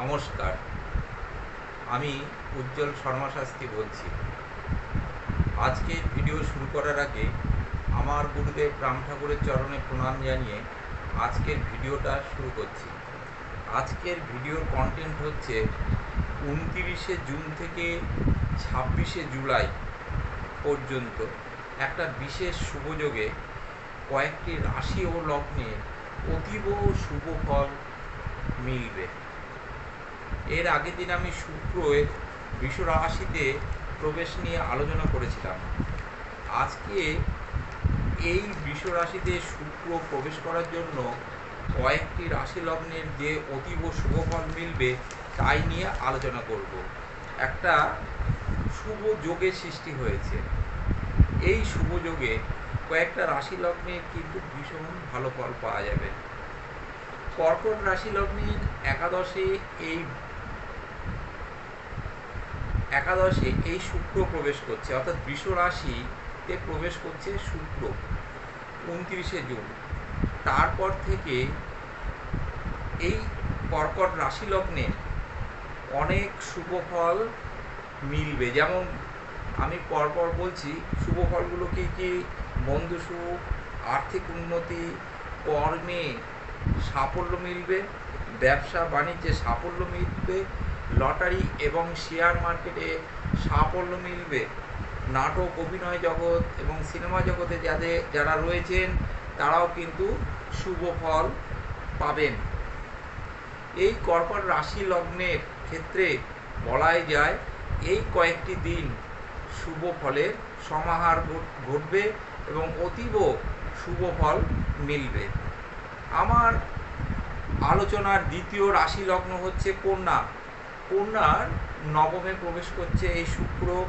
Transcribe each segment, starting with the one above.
নমস্কার। আমি উজ্জ্বল শর্মা শাস্ত্রী বলছি। আজকের ভিডিও শুরু করার আগে আমার গুরুদেব রাম ঠাকুরের চরণে প্রণাম জানিয়ে আজকের ভিডিওটা শুরু করছি। আজকের ভিডিওর কন্টেন্ট হচ্ছে উনতিরিশে জুন থেকে ছাব্বিশে জুলাই পর্যন্ত একটা বিশেষ শুভযোগে কয়েকটি রাশি ও লগ্নে অতীব শুভ ফল মিলবে। এর আগের দিন আমি শুক্রের বিশ্ব রাশিতে প্রবেশ নিয়ে আলোচনা করেছিলাম। আজকে এই বিশ্ব রাশিতে শুক্র প্রবেশ করার জন্য কয়েকটি রাশি লগ্নের যে অতীব শুভ ফল মিলবে তাই নিয়ে আলোচনা করব। একটা শুভ যোগের সৃষ্টি হয়েছে। এই শুভ যোগে কয়েকটা রাশি লগ্নে কিন্তু ভীষণ ভালো ফল পাওয়া যাবে। কর্কট রাশি লগ্নের একাদশে এই একাদশে এই শুক্র প্রবেশ করছে, অর্থাৎ বৃষ রাশিতে প্রবেশ করছে শুক্র উনত্রিশে জুন। তারপর থেকে এই কর্কট রাশি লগ্নে অনেক শুভ ফল মিলবে। যেমন আমি পরপর বলছি, শুভ ফলগুলো কী কী? বন্ধু সুখ, আর্থিক উন্নতি, কর্মে সাফল্য মিলবে, ব্যবসা বাণিজ্যে সাফল্য মিলবে, লটারি এবং শেয়ার মার্কেটে সাফল্য মিলবে। নাটক, অভিনয় জগৎ এবং সিনেমা জগতে যাদের, যারা রয়েছেন, তারাও কিন্তু শুভ ফল পাবেন। এই কর্কট রাশি লগ্নের ক্ষেত্রে বলাই যায়, এই কয়েকটি দিন শুভ ফলের সমাহার ঘটবে এবং অতীব শুভ ফল মিলবে। আমার আলোচনার দ্বিতীয় রাশি লগ্ন হচ্ছে কন্যা। কন্যার নবমে প্রবেশ করছে এই শুক্র।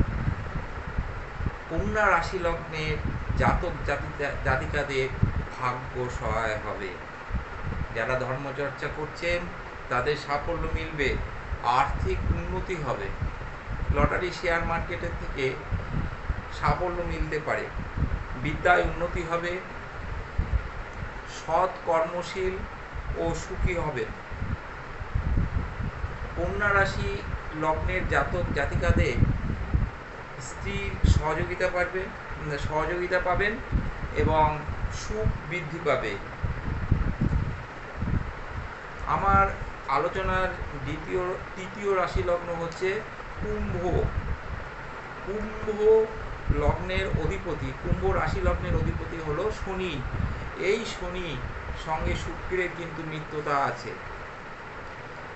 কন্যা রাশি লগ্নের জাতক, জাতিকাদের ভাগ্য সহায় হবে। যারা ধর্মচর্চা করছেন, তাদের সাফল্য মিলবে, আর্থিক উন্নতি হবে। লটারি শেয়ার মার্কেটের থেকে সাফল্য মিলতে পারে। বিদ্যায় উন্নতি হবে সৎ কর্মশীল ও সুখী হবে কন্যা রাশি লগ্নের জাতক জাতিকাদের স্ত্রীর সহযোগিতা পাবে, সহযোগিতা পাবেন এবং সুখ বৃদ্ধি পাবে। আমার আলোচনার দ্বিতীয়, তৃতীয় রাশি লগ্ন হচ্ছে কুম্ভ। কুম্ভ লগ্নের অধিপতি, কুম্ভ রাশি লগ্নের অধিপতি হলো শনি। এই শনি সঙ্গে শুক্রের কিন্তু মিত্রতা আছে।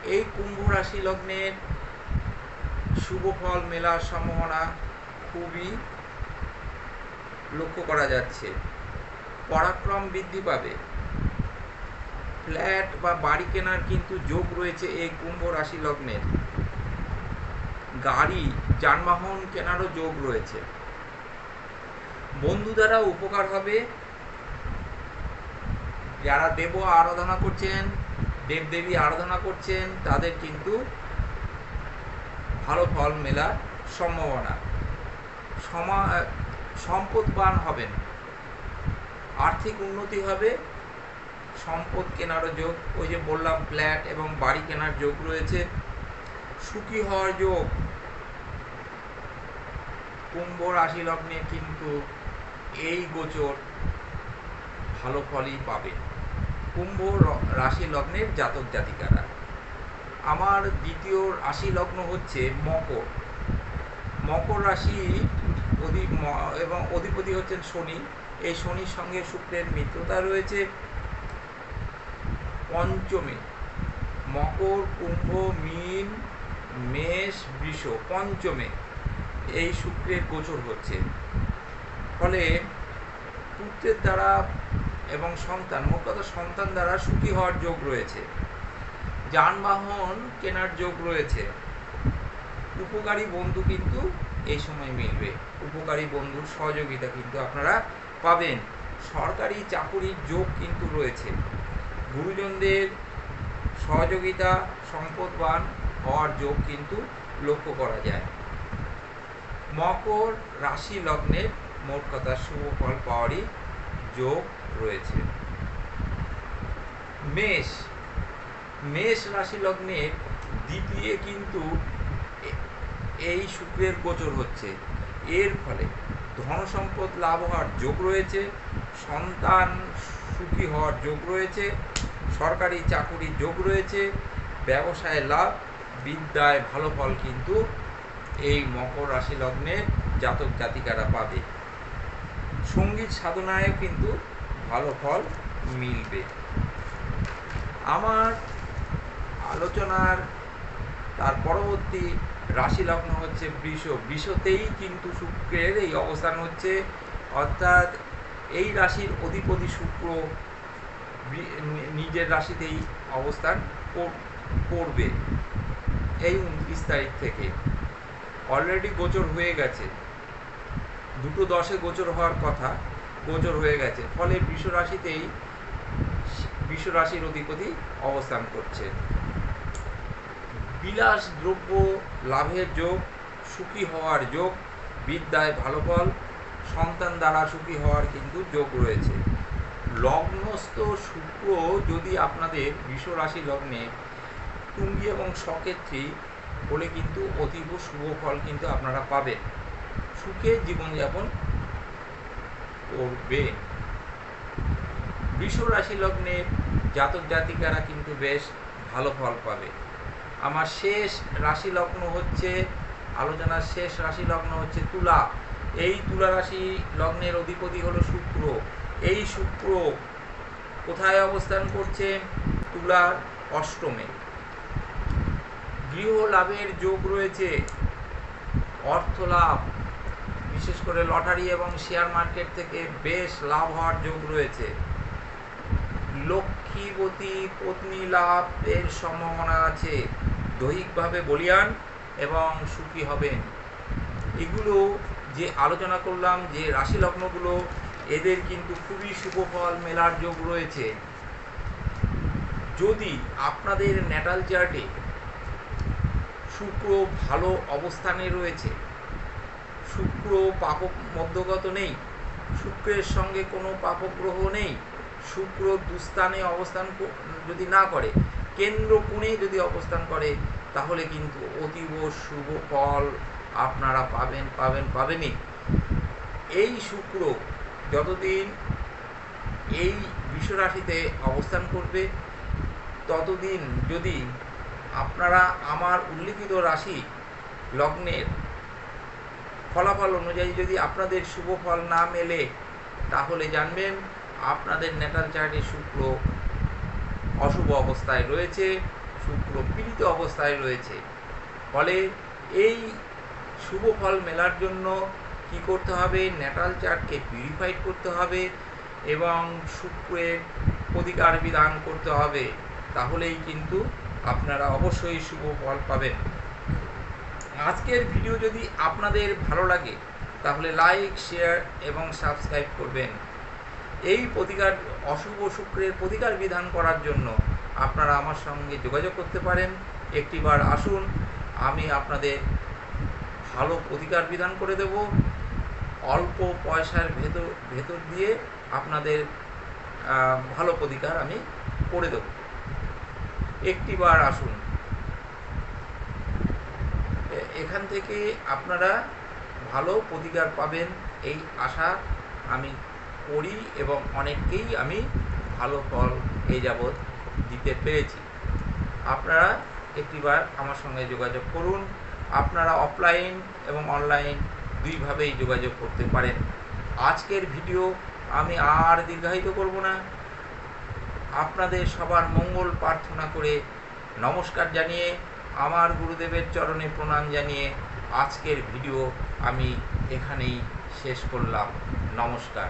এই কুম্ভ রাশি লগ্নের শুভ ফল, মেলার সম্ভাবনা খুবই লক্ষ্য করা যাচ্ছে। পরাক্রম বৃদ্ধি পাবে। ফ্ল্যাট বা বাড়ি কেনার কিন্তু যোগ রয়েছে এই কুম্ভ রাশি লগ্নের। গাড়ি, যানবাহন কেনারও যোগ রয়েছে। বন্ধু দ্বারা উপকার হবে যারা দেব আরাধনা করছেন, দেবদেবী আরাধনা করছেন, তাদের কিন্তু ভালো ফল মেলার সম্ভাবনা। সমা সম্পদবান হবেন। আর্থিক উন্নতি হবে, সম্পদ কেনারও যোগ, ওই যে বললাম, ফ্ল্যাট এবং বাড়ি কেনার যোগ রয়েছে। সুখী হওয়ার যোগ। কুম্ভ রাশি লগ্নে কিন্তু এই গোচর ভালো ফলই পাবে কুম্ভ রাশি লগ্নের জাতক জাতিকারা। আমার দ্বিতীয় রাশি লগ্ন হচ্ছে মকর। মকর রাশি অধি এবং অধিপতি হচ্ছেন শনি। এই শনির সঙ্গে শুক্রের মিত্রতা রয়েছে পঞ্চমে। মকর, কুম্ভ, মিন, মেষ, বৃষ পঞ্চমে এই শুক্রের গোচর হচ্ছে। ফলে পুত্রের দ্বারা এবং সন্তান, মোট কথা সন্তান দ্বারা সুখী হওয়ার যোগ রয়েছে। যানবাহন কেনার যোগ রয়েছে। উপকারী বন্ধু কিন্তু এই সময় মিলবে। উপকারী বন্ধুর সহযোগিতা কিন্তু আপনারা পাবেন। সরকারি চাকুরির যোগ কিন্তু রয়েছে। গুরুজনদের সহযোগিতা, সম্পদবান হওয়ার যোগ কিন্তু লক্ষ্য করা যায়। মকর রাশি লগ্নের মোট কথা শুভ ফল পাওয়ারই যোগ রয়েছে। মেষ মেষ রাশি লগ্নের দ্বিতীয় কিন্তু এই শুক্রের গোচর হচ্ছে। এর ফলে ধনসম্পদ লাভ হওয়ার যোগ রয়েছে, সন্তান সুখী হওয়ার যোগ রয়েছে, সরকারি চাকুরির যোগ রয়েছে, ব্যবসায় লাভ, বিদ্যায় ভালো ফল কিন্তু এই মকর রাশি লগ্নের জাতক জাতিকারা পাবে। সংগীত সাধনায়ও কিন্তু ভালো ফল মিলবে। আমার আলোচনার তার পরবর্তী রাশি লগ্ন হচ্ছে বৃষ। বৃষতেই কিন্তু শুক্রের এই অবস্থান হচ্ছে। অর্থাৎ এই রাশির অধিপতি শুক্র নিজের রাশিতেই অবস্থান কর- করবে এই উনত্রিশ তারিখ থেকে। অলরেডি গোচর হয়ে গেছে। দুটো দশে গোচর হওয়ার কথা। গোচর হয়ে গেছে। ফলে বৃষ রাশিতেই বৃষ অধিপতি অবস্থান করছে। বিলাস দ্রব্য লাভের যোগ, সুখী হওয়ার যোগ, বিদ্যায় ভালো ফল, সন্তান দ্বারা সুখী হওয়ার কিন্তু যোগ রয়েছে। লগ্নস্থ শুক্র যদি আপনাদের রাশি লগ্নে টুঙ্গি এবং সক্ষেত্রী হলে কিন্তু অতীব শুভ ফল কিন্তু আপনারা পাবেন। সুখে জীবনযাপন করবে বৃষ রাশি লগ্নের জাতক জাতিকারা কিন্তু বেশ ভালো ফল পাবে। আমার শেষ রাশি লগ্ন হচ্ছে, আলোচনার শেষ রাশি লগ্ন হচ্ছে তুলা। এই তুলা রাশি লগ্নের অধিপতি হলো শুক্র। এই শুক্র কোথায় অবস্থান করছে? তুলার অষ্টমে। গৃহ লাভের যোগ রয়েছে, অর্থ লাভ। বিশেষ করে লটারি এবং শেয়ার মার্কেট থেকে বেশ লাভ হওয়ার যোগ রয়েছে। লক্ষ্মীবতী পত্নী লাভের সম্ভাবনা আছে। দৈহিকভাবে বলিয়ান এবং সুখী হবেন। এগুলো যে আলোচনা করলাম, যে রাশি লগ্নগুলো এদের কিন্তু খুবই শুভ ফল মেলার যোগ রয়েছে। যদি আপনাদের ন্যাটাল চার্টে শুক্র ভালো অবস্থানে রয়েছে শুক্র পাপক মধ্যগত নেই। শুক্রের সঙ্গে কোনো পাপগ্রহ নেই। শুক্র দুস্থানে অবস্থান যদি না করে, কেন্দ্র কোণে যদি অবস্থান করে, তাহলে কিন্তু অতীব শুভ ফল আপনারা পাবেন পাবেন, পাবেনই। এই শুক্র যতদিন এই বিশ্বরাশিতে অবস্থান করবে, ততদিন যদি আপনারা আমার উল্লিখিত রাশি লগ্নের ফলাফল অনুযায়ী যদি আপনাদের শুভ ফল না মেলে, তাহলে জানবেন আপনাদের নেটাল চার্টে শুক্র অশুভ অবস্থায় রয়েছে, শুক্র পীড়িত অবস্থায় রয়েছে। ফলে এই শুভ ফল মেলার জন্য কি করতে হবে? ন্যাটাল চার্টকে পিউরিফাইড করতে হবে এবং শুক্রের প্রতিকার বিধান করতে হবে। তাহলেই কিন্তু আপনারা অবশ্যই শুভ ফল পাবেন। আজকের ভিডিও যদি আপনাদের ভালো লাগে, তাহলে লাইক, শেয়ার এবং সাবস্ক্রাইব করবেন। এই প্রতিকার, অশুভ শুক্রের প্রতিকার বিধান করার জন্য আপনারা আমার সঙ্গে যোগাযোগ করতে পারেন। একটিবার আসুন, আমি আপনাদের ভালো প্রতিকার বিধান করে দেব। অল্প পয়সার ভেতর ভেতর দিয়ে আপনাদের ভালো প্রতিকার আমি করে দেব। একটিবার আসুন। এখান থেকে আপনারা ভালো প্রতিকার পাবেন এই আশা আমি করি এবং অনেককেই আমি ভালো ফল এই যাবৎ দিতে পেরেছি। আপনারা একটিবার আমার সঙ্গে যোগাযোগ করুন। আপনারা অফলাইন এবং অনলাইন দুইভাবেই যোগাযোগ করতে পারেন। আজকের ভিডিও আমি আর দীর্ঘায়িত করব না। আপনাদের সবার মঙ্গল প্রার্থনা করে নমস্কার জানিয়ে আমার গুরুদেবের চরণে প্রণাম জানিয়ে আজকের ভিডিও আমি এখানেই শেষ করলাম। নমস্কার।